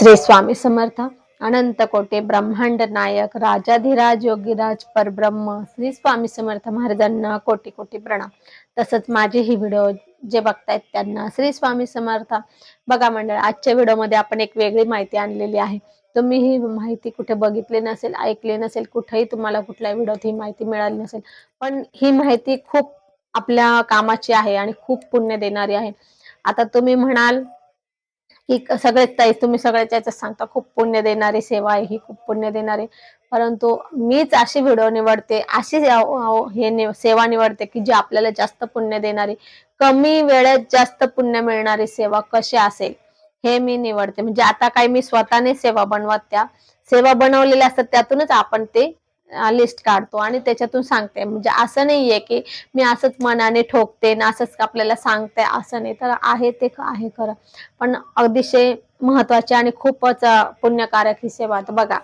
श्री स्वामी समर्थ अनंत कोटे ब्रह्मांड नायक राजाधिराज योगीराज परब्रह्म श्री स्वामी समर्थ महाराजांना कोटी कोटी प्रणाम. तसंच माझे ही व्हिडिओ जे बघतायत त्यांना श्री स्वामी समर्थ. बघा मंडळ आजच्या व्हिडिओमध्ये आपण एक वेगळी माहिती आणलेली आहे. तुम्ही ही माहिती कुठे बघितली नसेल ऐकली नसेल कुठेही तुम्हाला कुठल्या व्हिडिओत ही माहिती मिळाली नसेल पण ही माहिती खूप आपल्या कामाची आहे आणि खूप पुण्य देणारी आहे. आता तुम्ही म्हणाल की सगळेच ताई तुम्ही सगळ्याच्या याच्यात सांगता खूप पुण्य देणारी सेवा आहे ही खूप पुण्य देणारी. परंतु मीच अशी व्हिडिओ निवडते अशी हे सेवा निवडते की जी आपल्याला जास्त पुण्य देणारी कमी वेळेत जास्त पुण्य मिळणारी सेवा कशी असेल हे मी निवडते. म्हणजे आता काही मी स्वतःने सेवा बनवत त्या सेवा बनवलेल्या असतात त्यातूनच आपण ते लिस्ट काढतो आणि त्याच्यातून सांगते. म्हणजे असं नाहीये की मी असंच मनाने ठोकते ना असंच आपल्याला सांगते. असं नाही. तर आहे ते आहे खरं. पण अतिशय महत्त्वाचे आणि खूपच पुण्यकारक ही सेवा. आता बघा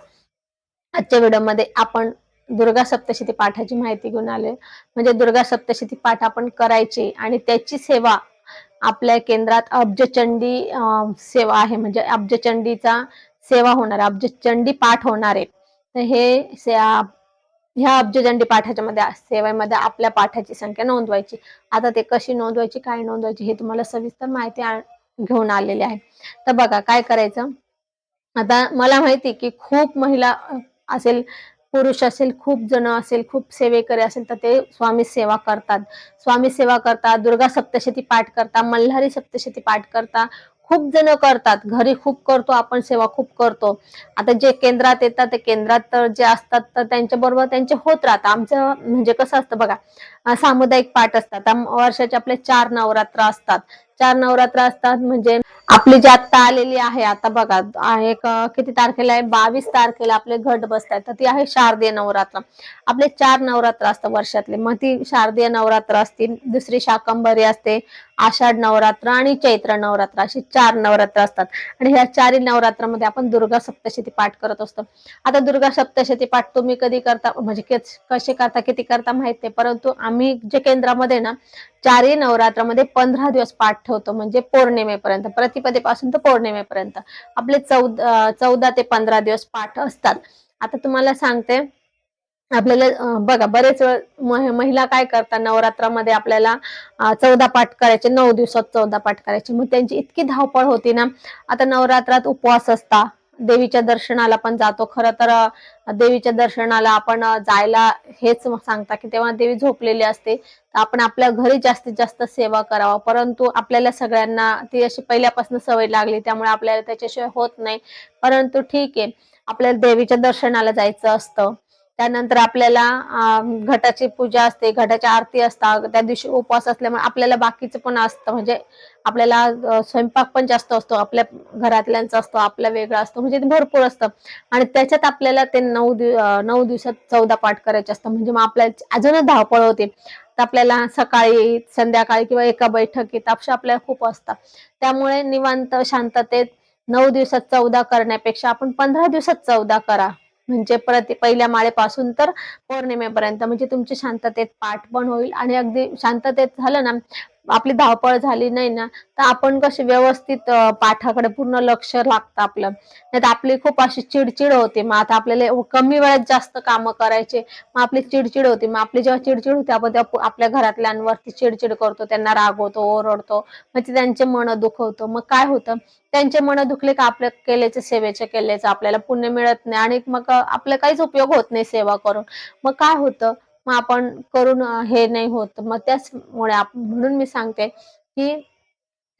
आजच्या व्हिडिओमध्ये आपण दुर्गा सप्तशती पाठाची माहिती घेऊन आले म्हणजे दुर्गा सप्तशती पाठ आपण करायची आणि त्याची सेवा आपल्या केंद्रात अब्जचंडी अं, सेवा आहे. म्हणजे अब्जचंडीचा सेवा होणार अब्जचंडी पाठ होणार आहे. तर हे ह्या अब्जदंडी पाठाच्या मध्ये सेवेमध्ये आपल्या पाठाची संख्या नोंदवायची. आता ते कशी नोंदवायची काय नोंदवायची हे तुम्हाला सविस्तर माहिती घेऊन आलेली आहे. तर बघा काय करायचं? आता मला माहिती की खूप महिला असेल पुरुष असेल खूप जण असेल खूप सेवेकरी असेल तर ते स्वामी सेवा करतात. स्वामी सेवा करतात दुर्गा सप्तशती पाठ करतात मल्हारी सप्तशती पाठ करतात खूप जण करतात. घरी खूप करतो आपण सेवा खूप करतो. आता जे केंद्रात येतात ते केंद्रात तर जे असतात तर त्यांच्या बरोबर त्यांचे होत राहतात आमचं म्हणजे कसं असतं बघा सामुदायिक पाठ असतात. वर्षाचे आपले चार नवरात्र असतात. चार नवरात्र असतात म्हणजे आपली जी आता आलेली आहे आता बघा आहे किती तारखेला आहे? बावीस तारखेला आपले घट बसतात तर ती आहे शारदीय नवरात्र. आपले चार नवरात्र असतात वर्षातले. मग ती शारदीय नवरात्र असतील दुसरी शाकंभरी असते आषाढ नवरात्र आणि चैत्र नवरात्र अशी चार नवरात्र असतात. आणि ह्या चारही नवरात्रामध्ये आपण दुर्गा सप्तशती पाठ करत असतो. आता दुर्गा सप्तशती पाठ तुम्ही कधी करता? म्हणजे कसे करता किती करता माहीत नाही. परंतु आम्ही जे केंद्रामध्ये ना चारही नवरात्रामध्ये पंधरा दिवस पाठ ठेवतो. म्हणजे पौर्णिमेपर्यंत. प्रतिपदेपासून तर पौर्णिमेपर्यंत. आपले चौदा चौदा ते पंधरा दिवस पाठ असतात. आता तुम्हाला सांगते आपल्याला बघा बरेच वेळ महिला काय करतात नवरात्रामध्ये आपल्याला चौदा पाठ करायचे नऊ दिवसात चौदा पाठ करायचे. मग त्यांची इतकी धावपळ होती ना आता नवरात्रात उपवास असता देवीच्या दर्शनाला पण जातो. खरं तर देवीच्या दर्शनाला आपण जायला हेच सांगता की तेव्हा देवी झोपलेली असते. तर आपण आपल्या घरी जास्तीत जास्त सेवा करावा. परंतु आपल्याला सगळ्यांना ती अशी पहिल्यापासून सवय लागली त्यामुळे आपल्याला त्याच्याशिवाय होत नाही. परंतु ठीक आहे आपल्याला देवीच्या दर्शनाला जायचं असतं. त्यानंतर आपल्याला घटाची पूजा असते घटाच्या आरती असतात त्या दिवशी उपवास असल्यामुळे आपल्याला बाकीचं पण असतं. म्हणजे आपल्याला स्वयंपाक पण जास्त असतो आपल्या घरातल्यांचा असतो आपला वेगळा असतो म्हणजे ते भरपूर असतं. आणि त्याच्यात आपल्याला ते नऊ दिव नऊ दिवसात चौदा पाठ करायचे असतं. म्हणजे मग आपल्याला अजूनच धावपळ होते. तर आपल्याला सकाळी संध्याकाळी किंवा एका बैठकीत अशा आपल्याला खूप असतात. त्यामुळे निवांत शांततेत नऊ दिवसात चौदा करण्यापेक्षा आपण पंधरा दिवसात चौदा करा. म्हणजे प्रति पहिल्या माळेपासून तर पौर्णिमेपर्यंत. म्हणजे तुमची शांततेत पाठ पण होईल आणि अगदी शांततेत झालं ना आपली धावपळ झाली नाही ना तर आपण कसे व्यवस्थित पाठाकडे पूर्ण लक्ष लागतं आपलं. नाही तर आपली खूप अशी चिडचिड होते. मग आता आपल्याला कमी वेळात जास्त कामं करायचे. मग आपली चिडचिड होती. मग आपली जेव्हा चिडचिड होते आपण तेव्हा आपल्या घरातल्यांवरती चिडचिड करतो. त्यांना रागवतो ओरडतो. मग ते त्यांचे मन दुखवतो. मग काय होतं? त्यांचे मन दुखले का आपल्या केलेचे सेवेचे केलेचं आपल्याला पुण्य मिळत नाही. आणि मग आपला काहीच उपयोग होत नाही सेवा करून. मग काय होतं? मग आपण करून हे नाही होत. मग त्याचमुळे म्हणून मी सांगते की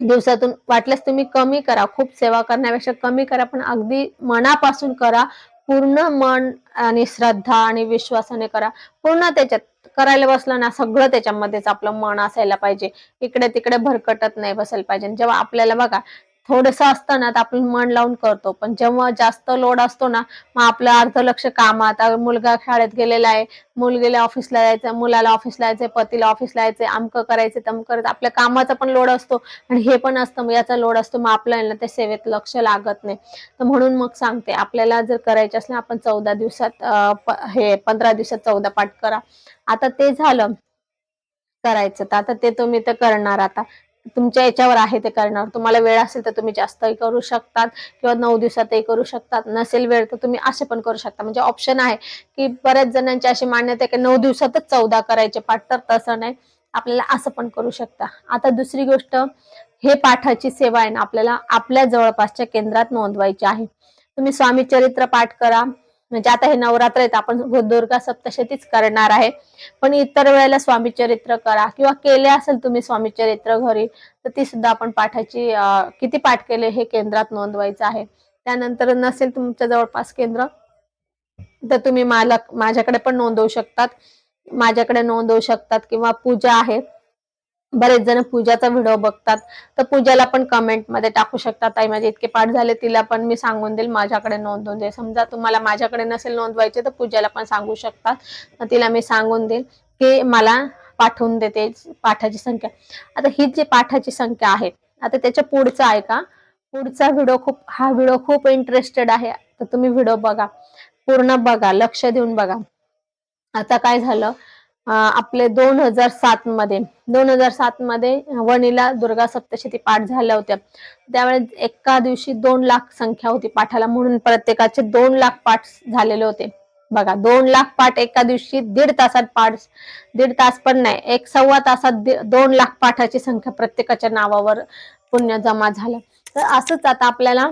दिवसातून वाटल्यास तुम्ही कमी करा. खूप सेवा करण्यापेक्षा कमी करा पण अगदी मनापासून करा. पूर्ण मन आणि श्रद्धा आणि विश्वासाने करा. पूर्ण त्याच्यात करायला बसलं ना सगळं त्याच्यामध्येच आपलं मन असायला पाहिजे. इकडे तिकडे भरकटत नाही बसायला पाहिजे. जेव्हा आपल्याला बघा थोडस असतं ना तर आपण मन लावून करतो. पण जेव्हा जास्त लोड असतो ना मग आपलं अर्ध लक्ष कामात आता मुलगा शाळेत गेलेला आहे मुलगीला ऑफिसला जायचं मुलाला ऑफिसला जायचंय पतीला ऑफिसला जायचंय अमकं करायचं तम करायचं आपल्या कामाचा पण लोड असतो आणि हे पण असतं. मग याचा लोड असतो मग आपल्याला त्या सेवेत लक्ष लागत नाही. तर म्हणून मग सांगते आपल्याला जर करायचे असलं आपण चौदा दिवसात हे पंधरा दिवसात चौदा पाठ करा. आता ते झालं. करायचं. तर आता ते तुम्ही तर करणार आता. तुमच्या याच्यावर आहे ते करणार. तुम्हाला वेळ असेल तर तुम्ही जास्तही करू शकतात किंवा नऊ दिवसातही करू शकतात. नसेल वेळ तर तुम्ही असे पण करू शकता. म्हणजे ऑप्शन आहे की बऱ्याच जणांची अशी मान्यता आहे की नऊ दिवसातच चौदा करायचे पाठ. तर तसं नाही. आपल्याला असं पण करू शकता. आता दुसरी गोष्ट हे पाठाची सेवा आहे ना आपल्याला आपल्या जवळपासच्या केंद्रात नोंदवायची आहे. तुम्ही स्वामी चरित्र पाठ करा. म्हणजे आता हे नवरात्र आहेत आपण दुर्गा सप्तशतीच करणार आहे. पण इतर वेळेला स्वामी चरित्र करा किंवा केले असेल तुम्ही स्वामी चरित्र घरी तर ती सुद्धा आपण पाठाची किती पाठ केले हे केंद्रात नोंदवायचं आहे. त्यानंतर नसेल तुमच्या जवळपास केंद्र तर तुम्ही मालक माझ्याकडे पण नोंदवू शकतात. माझ्याकडे नोंदवू शकतात किंवा पूजा आहे. बरेच जण पूजाचा व्हिडिओ बघतात. तर पूजाला पण कमेंटमध्ये टाकू शकतात ताई माझे इतके पाठ झाले तिला पण मी सांगून देईल. माझ्याकडे नोंदवून दे समजा तुम्हाला माझ्याकडे नसेल नोंदवायचे तर पूजाला पण सांगू शकतात. तिला मी सांगून देईल की मला पाठवून देते पाठाची संख्या. आता ही जी पाठाची संख्या आहे आता त्याच्या पुढचं आहे का? पुढचा व्हिडिओ खूप हा व्हिडिओ खूप इंटरेस्टेड आहे. तर तुम्ही व्हिडिओ बघा. पूर्ण बघा. लक्ष देऊन बघा. आता काय झालं? आपले दोन हजार सात मध्ये. दोन हजार सात मध्ये वणीला दुर्गा सप्तशती पाठ झाल्या होत्या. त्यावेळेस एका दिवशी दोन लाख संख्या होती पाठाला म्हणून प्रत्येकाचे दोन लाख पाठ झालेले होते. बघा दोन लाख पाठ एका दिवशी दीड तासात पाठ दीड तास पण नाही एक सव्वा तासात दोन लाख पाठाची संख्या प्रत्येकाच्या नावावर पुण्य जमा झालं. तर असंच आता आपल्याला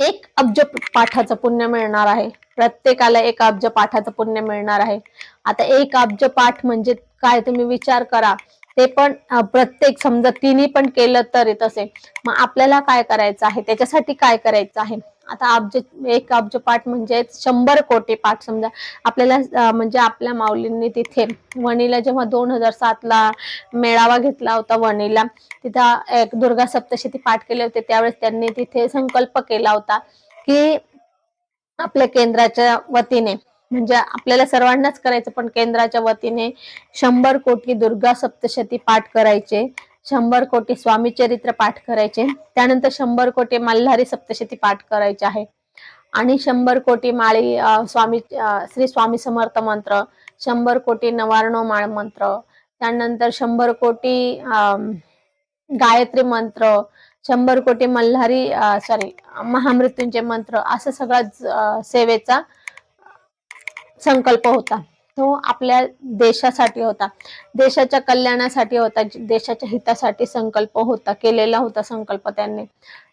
एक अब्ज पाठाचं पुण्य मिळणार आहे. प्रत्येकाला एक अब्ज पाठाचं पुण्य मिळणार आहे. आता एक अब्ज पाठ म्हणजे काय तुम्ही विचार करा. ते पण प्रत्येक समजा तिने पण केलं तरी तसे. मग आपल्याला काय करायचं आहे? त्याच्यासाठी काय करायचं आहे? आता अब्ज एक अब्ज पाठ म्हणजे शंभर कोटी पाठ समजा आपल्याला म्हणजे आपल्या माऊलींनी तिथे वणीला जेव्हा दोन हजार सातला मेळावा घेतला होता वणीला तिथं एक दुर्गा सप्तशती पाठ केले होते त्यावेळेस त्यांनी तिथे संकल्प केला होता की आपल्या केंद्राच्या वतीने म्हणजे आपल्याला सर्वांनाच करायचं पण केंद्राच्या वतीने शंभर कोटी दुर्गा सप्तशती पाठ करायचे. शंभर कोटी स्वामी चरित्र पाठ करायचे. त्यानंतर शंभर कोटी मल्हारी सप्तशती पाठ करायचे आहे. आणि शंभर कोटी माळी स्वामी श्री स्वामी समर्थ मंत्र शंभर कोटी नवारणो माळ मंत्र त्यानंतर शंभर कोटी गायत्री मंत्र शंभर कोटी मल्हारी सॉरी महामृत्यूंचे मंत्र असं सगळा सेवेचा संकल्प होता. तो आपल्या देशासाठी होता. देशाच्या कल्याणासाठी होता देशाच्या हितासाठी संकल्प होता केलेला होता संकल्प त्यांनी.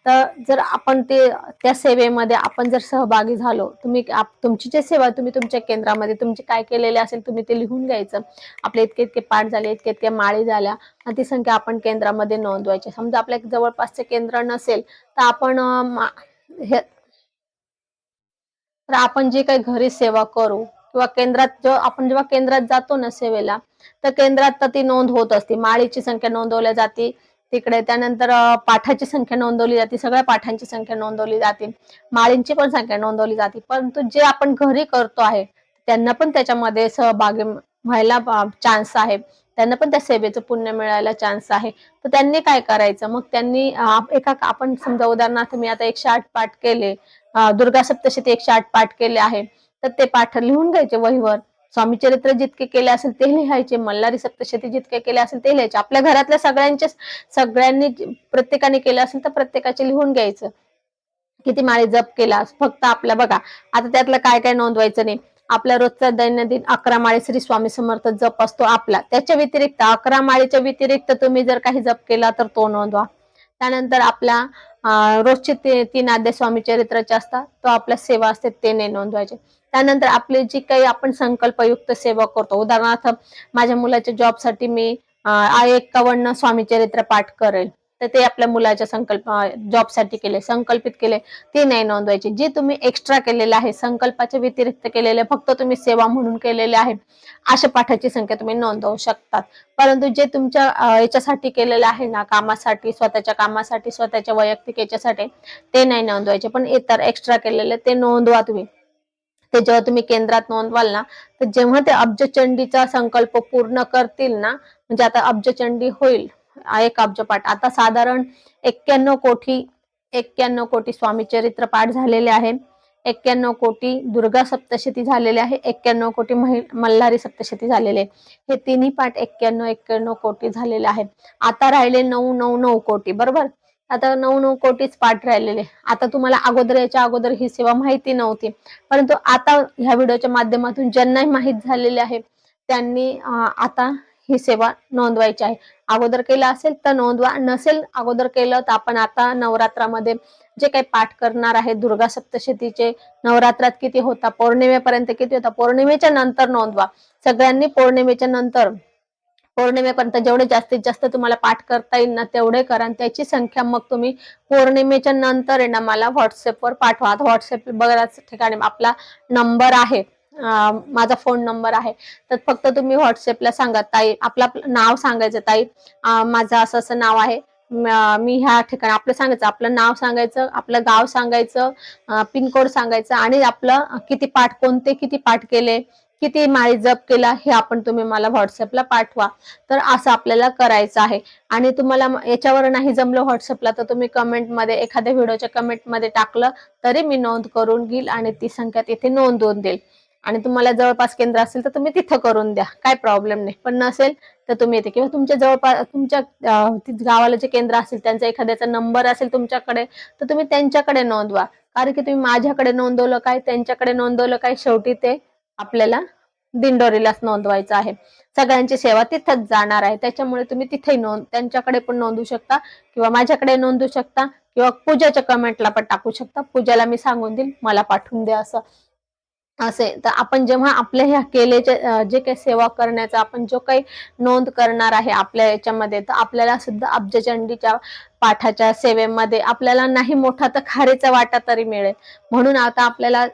तर जर आपण ते त्या सेवेमध्ये आपण जर सहभागी झालो तुम्ही तुमची जे सेवा तुम्ही तुमच्या केंद्रामध्ये तुमचे काय केलेले असेल तुम्ही ते लिहून घ्यायचं. आपले इतके इतके पाठ झाले इतके इतके माळी झाल्या आणि ती संख्या आपण केंद्रामध्ये नोंदवायची. समजा आपल्या जवळपासचे केंद्र नसेल तर आपण हे तर आपण जे काही घरी सेवा करू किंवा केंद्रात जेव्हा आपण जेव्हा केंद्रात जातो ना सेवेला तर केंद्रात तर ती नोंद होत असते. माळीची संख्या नोंदवल्या जाते तिकडे त्यानंतर पाठाची संख्या नोंदवली जाते सगळ्या पाठांची संख्या नोंदवली जाते. माळींची पण संख्या नोंदवली जाते. परंतु जे आपण घरी करतो आहे त्यांना पण त्याच्यामध्ये सहभागी व्हायला चान्स आहे. त्यांना पण त्या सेवेचं पुण्य मिळायला चान्स आहे. तर त्यांनी काय करायचं? मग त्यांनी एका आपण समजा उदाहरणार्थ मी आता एकशे आठ पाठ केले दुर्गा सप्तशती एकशे आठ पाठ केले आहे. तर ते पाठ लिहून घ्यायचे वहीवर. स्वामी चरित्र जितके केले असेल ते लिहायचे मल्हारी सप्तशती जितके केले असेल ते लिहायचे. आपल्या घरातल्या सगळ्यांचे सगळ्यांनी प्रत्येकाने केलं असेल तर प्रत्येकाचे लिहून घ्यायचं. किती माळी जप केला फक्त आपल्या बघा. आता त्यातलं काय काय नोंदवायचं नाही. आपल्या रोजचा दैनंदिन अकरा माळी श्री स्वामी समर्थ जप असतो आपला. त्याच्या व्यतिरिक्त अकरा माळेच्या व्यतिरिक्त तुम्ही जर काही जप केला तर तो नोंदवा. त्यानंतर आपला रोजचे तीन आद्य स्वामी चरित्राचे असतात तो आपल्या सेवा असते ते नाही नोंदवायचे. त्यानंतर आपली जी काही आपण संकल्पयुक्त सेवा करतो. उदाहरणार्थ माझ्या मुलाच्या जॉबसाठी मी आय एक्कावन्न स्वामी चरित्र पाठ करेल. तर ते आपल्या मुलाच्या संकल्प जॉबसाठी केले संकल्पित केले. ते नाही नोंदवायचे. जे तुम्ही एक्स्ट्रा केलेले आहे संकल्पाच्या व्यतिरिक्त केलेले फक्त तुम्ही सेवा म्हणून केलेले आहे अशा पाठाची संख्या तुम्ही नोंदवू शकतात. परंतु जे तुमच्या याच्यासाठी केलेलं आहे ना कामासाठी स्वतःच्या कामासाठी स्वतःच्या वैयक्तिक याच्यासाठी ते नाही नोंदवायचे. पण इतर एक्स्ट्रा केलेले ते नोंदवा तुम्ही. हे जेव्हा तुम्ही केंद्रात नोंदवाल ना तर जेव्हा ते अब्जचंडीचा संकल्प पूर्ण करतील ना म्हणजे आता अब्जचंडी होईल एक एक अब्जपाठ. आता साधारण एक्क्याण्णव कोटी एक्क्याण्णव कोटी स्वामी चरित्र पाठ झालेले आहे एक्क्याण्णव कोटी दुर्गा सप्तशती झालेले आहे एक्क्याण्णव कोटी मल्हारी सप्तशती झालेले आहे. हे तिन्ही पाठ एक्क्याण्णव एक्क्याण्णव कोटी झालेले आहेत. आता राहिले नऊ नऊ नऊ कोटी बरोबर? आता नऊ नऊ कोटीच पाठ राहिलेले. आता तुम्हाला अगोदर याच्या अगोदर ही सेवा माहिती नव्हती. परंतु आता ह्या व्हिडिओच्या माध्यमातून ज्यांनाही माहीत झालेले आहे त्यांनी आता ही सेवा नोंदवायची आहे. अगोदर केलं असेल तर नोंदवा नसेल अगोदर केलं तर आपण आता नवरात्रामध्ये जे काही पाठ करणार आहे दुर्गा सप्तशतीचे नवरात्रात किती होता पौर्णिमेपर्यंत किती होता पौर्णिमेच्या नंतर नोंदवा. सगळ्यांनी पौर्णिमेच्या नंतर पौर्णिमेपर्यंत जेवढे जास्तीत जास्त तुम्हाला पाठ करता येईल ना तेवढे करा आणि त्याची संख्या मग तुम्ही पौर्णिमेच्या नंतर आहे ना मला व्हॉट्सअपवर पाठवा. आता व्हॉट्सअप बऱ्याच ठिकाणी आपला नंबर आहे. माझा फोन नंबर आहे. तर फक्त तुम्ही व्हॉट्सअपला सांगा ताई आपलं नाव सांगायचं ताई. माझं असं असं नाव आहे. मी ह्या ठिकाणी आपलं सांगायचं आपलं नाव सांगायचं आपलं गाव सांगायचं पिनकोड सांगायचं आणि आपलं किती पाठ कोणते किती पाठ केले किती माळी जप केला हे आपण तुम्ही मला व्हॉट्सअपला पाठवा. तर असं आपल्याला करायचं आहे. आणि तुम्हाला याच्यावर नाही जमलं व्हॉट्सअपला तर तुम्ही कमेंटमध्ये एखाद्या व्हिडिओच्या कमेंटमध्ये टाकलं तरी मी नोंद करून घेईल आणि ती संख्या तिथे नोंदवून देईल. आणि तुम्हाला जवळपास केंद्र असेल तर तुम्ही तिथं करून द्या. काय प्रॉब्लेम नाही. पण नसेल तर तुम्ही येते. किंवा तुमच्या जवळपास तुमच्या गावाला जे केंद्र असेल त्यांचा एखाद्याचा नंबर असेल तुमच्याकडे तर तुम्ही त्यांच्याकडे नोंदवा. कारण की तुम्ही माझ्याकडे नोंदवलं काय त्यांच्याकडे नोंदवलं काय शेवटी ते आपल्याला दिंडोरीलाच नोंदवायचं आहे. सगळ्यांची सेवा तिथंच जाणार आहे. त्याच्यामुळे तुम्ही तिथेही नोंद त्यांच्याकडे पण नोंदवू शकता किंवा माझ्याकडे नोंदवू शकता किंवा पूजाच्या कमेंटला पण टाकू शकता. पूजाला मी सांगून देईल मला पाठवून द्या असं. असे. तर आपण जेव्हा आपल्या ह्या केलेचे जे काही सेवा करण्याचा आपण जो काही नोंद करणार आहे आपल्या याच्यामध्ये तर आपल्याला सुद्धा अब्जचंडीच्या पाठाच्या सेवेमध्ये आपल्याला नाही मोठा तर खारीचा वाटा तरी मिळेल. म्हणून आता आपल्याला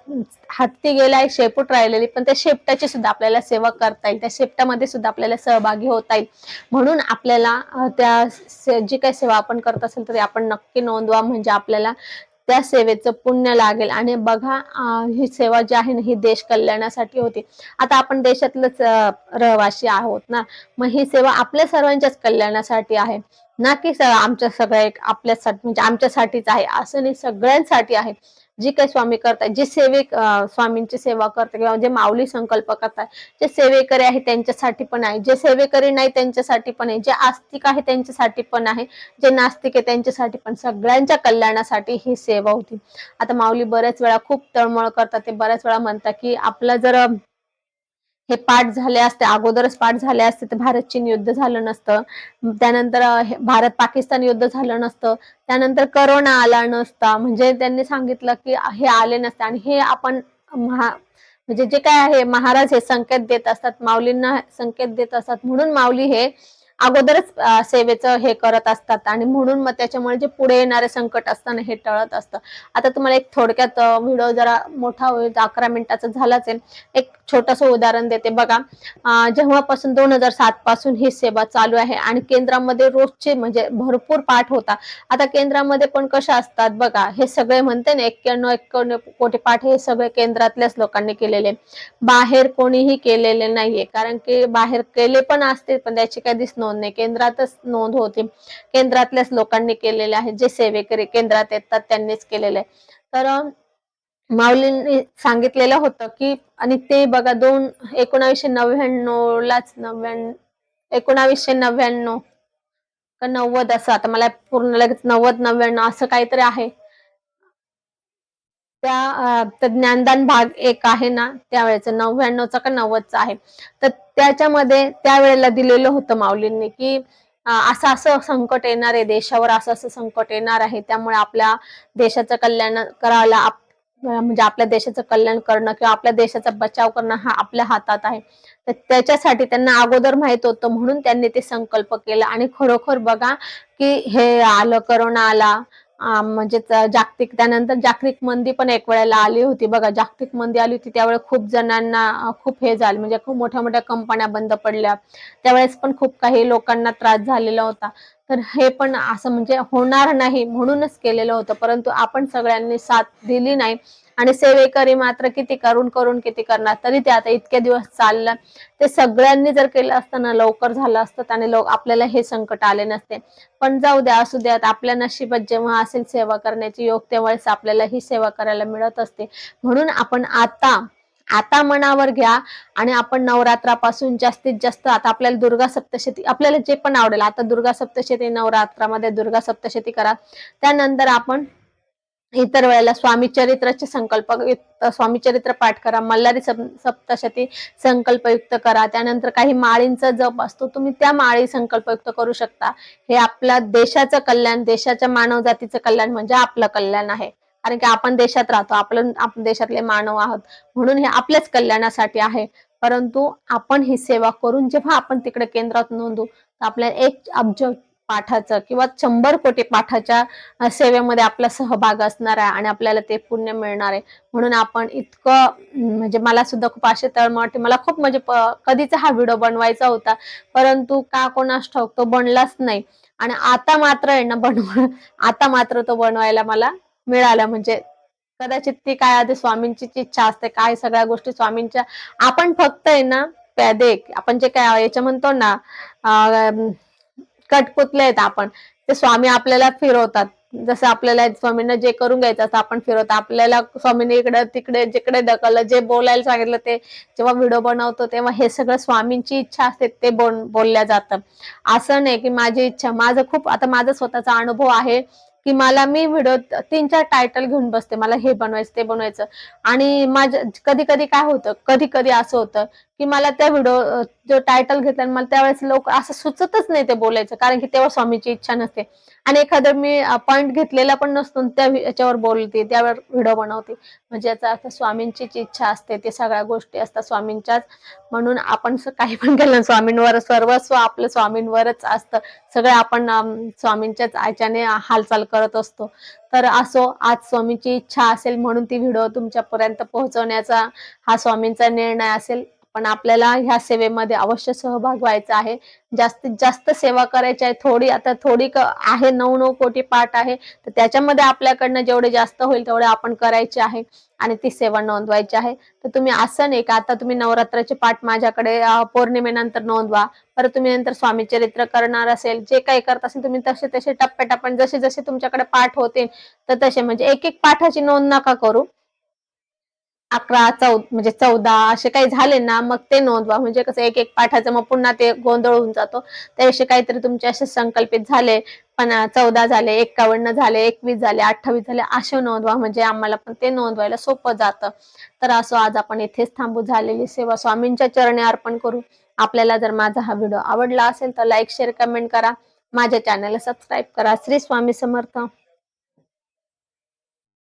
हत्ती गेलाय शेपूट राहिलेली पण त्या शेपटाची सुद्धा आपल्याला सेवा करता येईल. त्या शेपटामध्ये सुद्धा आपल्याला सहभागी होता येईल. म्हणून आपल्याला त्या जी काही सेवा आपण करत असेल तरी आपण नक्की नोंदवा. म्हणजे आपल्याला त्या सेवेचं पुण्य लागेल. आणि बघा ही सेवा जी आहे ना ही देश कल्याणासाठी होती. आता आपण देशातलंच रहिवासी आहोत ना. मग ही सेवा आपल्या सर्वांच्याच कल्याणासाठी आहे. ना की आमच्या सगळ्या एक आपल्यासाठी म्हणजे आमच्यासाठीच आहे. असं नाही सगळ्यांसाठी आहे. जी काही स्वामी करतात जे सेवेक स्वामींची सेवा करतात किंवा जे माऊली संकल्प करतात जे सेवेकरी आहे त्यांच्यासाठी पण आहे जे सेवेकरी नाही त्यांच्यासाठी पण आहे जे आस्तिक आहे त्यांच्यासाठी पण आहे जे नास्तिक आहे त्यांच्यासाठी पण सगळ्यांच्या कल्याणासाठी ही सेवा होती. आता माऊली बऱ्याच वेळा खूप तळमळ करतात ते बऱ्याच वेळा म्हणतात की आपलं जर हे पाठ झाले असते अगोदरच पाठ झाले असते तर भारत चीन युद्ध झालं नसतं. त्यानंतर भारत पाकिस्तान युद्ध झालं नसतं. त्यानंतर करोना आला नसता. म्हणजे त्यांनी सांगितलं की हे आले नसते. आणि हे आपण महा म्हणजे जे काय आहे महाराज हे संकेत देत असतात माऊलींना संकेत देत असतात. म्हणून माऊली हे अगोदरच सेवेचं हे करत असतात आणि म्हणून मग त्याच्यामुळे जे पुढे येणारे संकट असताना हे टळत असतं. आता तुम्हाला एक थोडक्यात व्हिडिओ जरा मोठा होईल अकरा मिनिटाचा झालाच आहे. एक छोटस उदाहरण देते बघा. जेव्हापासून दोन हजार सात पासून ही सेवा चालू आहे आणि केंद्रामध्ये रोजचे म्हणजे भरपूर पाठ होता. आता केंद्रामध्ये पण कशा असतात बघा हे सगळे म्हणते ना एक्क्याण्णव एक्क्याण्णव कोटी पाठ हे सगळे केंद्रातल्याच लोकांनी केलेले. बाहेर कोणीही केलेले नाहीये. कारण की बाहेर केले पण असते पण त्याची काही दिसणं नाही केंद्रातच नोंद होती. केंद्रातल्याच लोकांनी केलेले आहे. जे सेवेकरी केंद्रात येतात त्यांनीच केलेले. आहे तर माऊलींनी सांगितलेलं होतं की आणि ते बघा दोन एकोणावीसशे नव्याण्णव लाच नव्याण्णव एकोणावीसशे नव्याण्णव का नव्वद असं आता मला पूर्ण लगेच नव्वद नव्याण्णव असं काहीतरी आहे. त्या ज्ञानदान भाग एक आहे ना त्यावेळेचं नव्याण्णवचा का नव्वदचा आहे. तर त्याच्यामध्ये त्यावेळेला दिलेलं होतं माऊलींनी की असं असं संकट येणार आहे देशावर असं असं संकट येणार आहे त्यामुळे आपल्या देशाचं कल्याण करायला म्हणजे आपल्या देशाचं कल्याण करणं किंवा आपल्या देशाचा बचाव करणं हा आपल्या हातात आहे. तर त्याच्यासाठी त्यांना अगोदर माहीत होतं म्हणून त्यांनी ते संकल्प केला. आणि खरोखर बघा की हे आलं करोना आला म्हणजे जागतिक त्यानंतर जागतिक मंदी पण एक वेळेला आली होती. बघा जागतिक मंदी आली होती त्यावेळेस खूप जणांना खूप हे झालं. म्हणजे खूप मोठ्या मोठ्या कंपन्या बंद पडल्या. त्यावेळेस पण खूप काही लोकांना त्रास झालेला होता. तर हे पण असं म्हणजे होणार नाही म्हणूनच केलेलं होतं. परंतु आपण सगळ्यांनी साथ दिली नाही. आणि सेवेकरी मात्र किती करून करून किती करणार तरी ते आता इतके दिवस चाललं. ते सगळ्यांनी जर केलं असतं ना लवकर झालं असतं आणि लोक आपल्याला हे संकट आले नसते. पण जाऊ द्या असू द्यात आपल्या नशिबात जेव्हा असेल सेवा करण्याची योग तेव्हाच आपल्याला ही सेवा करायला मिळत असते. म्हणून आपण आता आता मनावर घ्या आणि आपण नवरात्रापासून जास्तीत जास्त आता आपल्याला दुर्गा सप्तशती आपल्याला जे पण आवडेल आता दुर्गा सप्तशती नवरात्रामध्ये दुर्गा सप्तशती करा. त्यानंतर आपण इतर वेळेला स्वामी चरित्राचे संकल्प स्वामी चरित्र पाठ करा मल्हारी सप्तशती संकल्पयुक्त करा त्यानंतर काही माळींचा जप असतो तुम्ही त्या माळी संकल्पयुक्त करू शकता. हे आपल्या देशाचं कल्याण देशाच्या मानव जातीचं कल्याण म्हणजे आपलं कल्याण आहे. कारण की आपण देशात राहतो आपलं आपण देशातले मानव आहोत म्हणून हे आपल्याच कल्याणासाठी आहे. परंतु आपण ही सेवा करून जेव्हा आपण तिकडे केंद्रात नोंदू तर आपल्याला एक अब्ज पाठाचं किंवा शंभर कोटी पाठाच्या सेवेमध्ये आपला सहभाग असणार आहे आणि आपल्याला ते पुण्य मिळणार आहे. म्हणून आपण इतकं म्हणजे मला सुद्धा खूप आशे वाटते. मला खूप म्हणजे कधीचा हा व्हिडिओ बनवायचा होता परंतु का कोणास ठाऊक तो बनलाच नाही. आणि आता मात्र आहे ना बनव आता मात्र तो बनवायला मला मिळाला. म्हणजे कदाचित ती काय आधी स्वामींची इच्छा असते काय सगळ्या गोष्टी स्वामींच्या. आपण फक्त आहे ना प्यादे. आपण जे काय याच्या म्हणतो ना कटपुतले आहेत आपण. ते स्वामी आपल्याला फिरवतात. जसं आपल्याला स्वामींना जे करून घ्यायचं असं आपण फिरवतो. आपल्याला स्वामीने इकडे तिकडे जिकडे ढकललं जे बोलायला सांगितलं ते जेव्हा व्हिडिओ बनवतो तेव्हा हे सगळं स्वामींची इच्छा असते ते बोल बोलल्या जातं. असं नाही की माझी इच्छा माझं खूप आता माझा स्वतःचा अनुभव आहे की मला मी व्हिडिओ तीन चार टायटल घेऊन बसते. मला हे बनवायचं ते बनवायचं. आणि माझ्या कधी कधी काय होतं कधी कधी असं होतं की मला त्या व्हिडिओ जो टायटल घेतला मला त्यावेळेस लोक असं सुचतच नाही ते बोलायचं कारण की तेव्हा स्वामीची इच्छा नसते. आणि एखादं मी पॉईंट घेतलेला पण नसतो त्या याच्यावर बोलते त्यावर व्हिडिओ बनवते. म्हणजे याचा अर्थ स्वामींचीच इच्छा असते ते सगळ्या गोष्टी असतात स्वामींच्याच. म्हणून आपण काही पण केलं स्वामींवर सर्वस्व आपलं स्वामींवरच असतं. सगळं आपण स्वामींच्याच आयच्याने हालचाल करत असतो. तर असो आज स्वामींची इच्छा असेल म्हणून ती व्हिडिओ तुमच्यापर्यंत पोहोचवण्याचा हा स्वामींचा निर्णय असेल. पण आपल्याला ह्या सेवेमध्ये अवश्य सहभाग व्हायचा आहे. जास्तीत जास्त सेवा करायची आहे. थोडी आता थोडी आहे नऊ नऊ कोटी पाठ आहे. तर त्याच्यामध्ये आपल्याकडनं जेवढे जास्त होईल तेवढे आपण करायचे आहे आणि ती सेवा नोंदवायची आहे. तर तुम्ही असं नाही का आता तुम्ही नवरात्राचे पाठ माझ्याकडे पौर्णिमेनंतर नोंदवा. परत तुम्ही नंतर स्वामी चरित्र करणार असेल जे काही करत असेल तुम्ही तसे तसे टप्प्याटप्प्याने जसे जसे तुमच्याकडे पाठ होतील तर तसे. म्हणजे एक एक पाठाची नोंद नका करू. अकरा चौद म्हणजे चौदा असे काही झाले ना मग ते नोंदवा. म्हणजे कसं एक एक पाठाचं मग पुन्हा ते गोंधळ होऊन जातो. त्याविषयी काहीतरी तुमचे असे संकल्पित झाले. पण चौदा झाले एक्कावन्न झाले एकवीस झाले अठ्ठावीस झाले असे नोंदवा. म्हणजे आम्हाला पण ते नोंदवायला सोपं जातं. तर असं आज आपण इथेच थांबू झालेली सेवा स्वामींच्या चरणी अर्पण करू. आपल्याला जर माझा हा व्हिडिओ आवडला असेल तर लाईक शेअर कमेंट करा. माझ्या चॅनलला सबस्क्राईब करा. श्री स्वामी समर्थ.